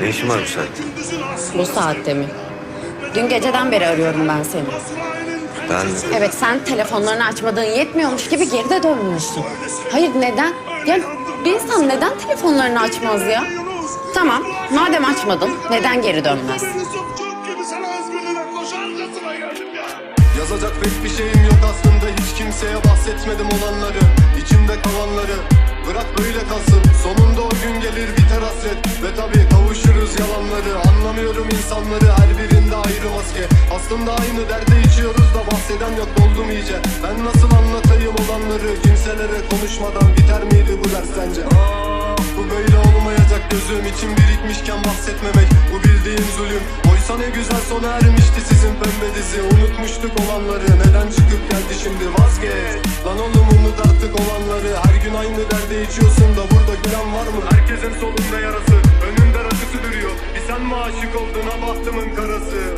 Ne işin var bu saatte? Bu saatte mi? Dün geceden beri arıyorum ben seni. Ben Evet sen telefonlarını açmadığın yetmiyormuş gibi geride dönmüşsün. Hayır neden? Ya bir insan neden telefonlarını açmaz ya? Tamam madem açmadın neden geri dönmez? Yazacak pek bir şeyim yok aslında Hiç kimseye bahsetmedim olanları içimde kalanları İnsanları her birinde ayrı maske. Aslında aynı derde içiyoruz da bahseden yok doldum iyice. Ben nasıl anlatayım olanları? Kimselere konuşmadan biter miydi bu ders sence? Aa, bu böyle olmayacak gözüm. İçin birikmişken bahsetmemek Bu bildiğin zulüm. Oysa ne güzel sona ermişti sizin pembe dizi. Unutmuştuk olanları. Neden çıkıp geldi şimdi? Vazgeç. Lan oğlum unut artık olanları. Her gün aynı derde içiyorsun aşık oldun ha bahtımın karası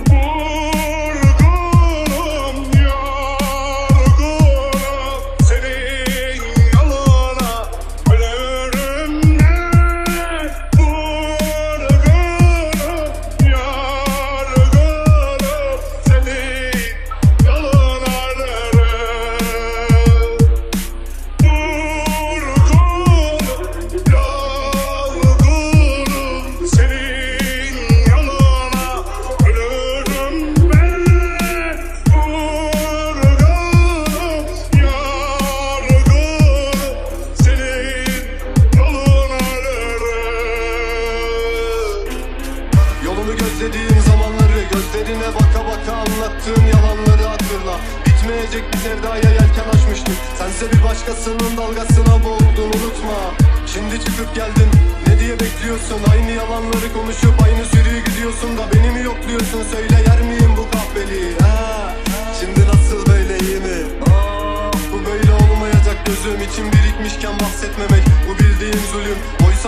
Yolunu gözlediğim zamanları Gözlerine baka baka anlattığın yalanları hatırla. Bitmeyecek bir sevdaya yelken açmıştım. Sense bir başkasının dalgasına boğuldun unutma. Şimdi çıkıp geldin ne diye bekliyorsun? Aynı yalanları konuşup aynı sürüyü gidiyorsun da Beni mi yokluyorsun? Söyle yer miyim bu kahveliği? Ha?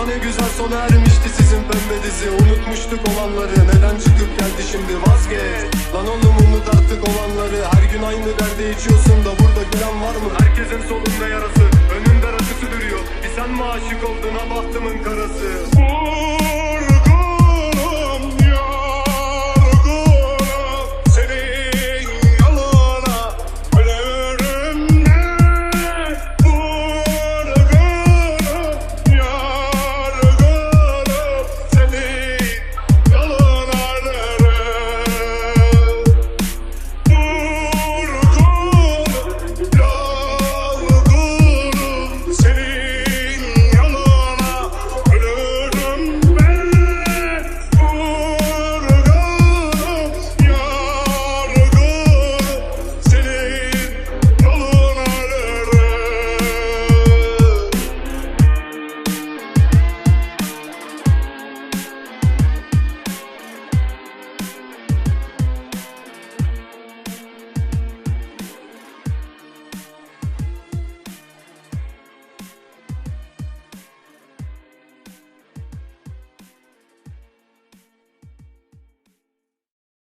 Ne güzel sona ermişti sizin pembe dizi. Unutmuştuk olanları. Neden çıkıp geldi şimdi? Vazgeç. Lan oğlum unut artık olanları. Her gün aynı derde içiyorsun da burada gülen var mı? Herkesin solunda yarası. Önünde rakısı duruyor. Bir sen mi aşık oldun? Ha bahtımın karası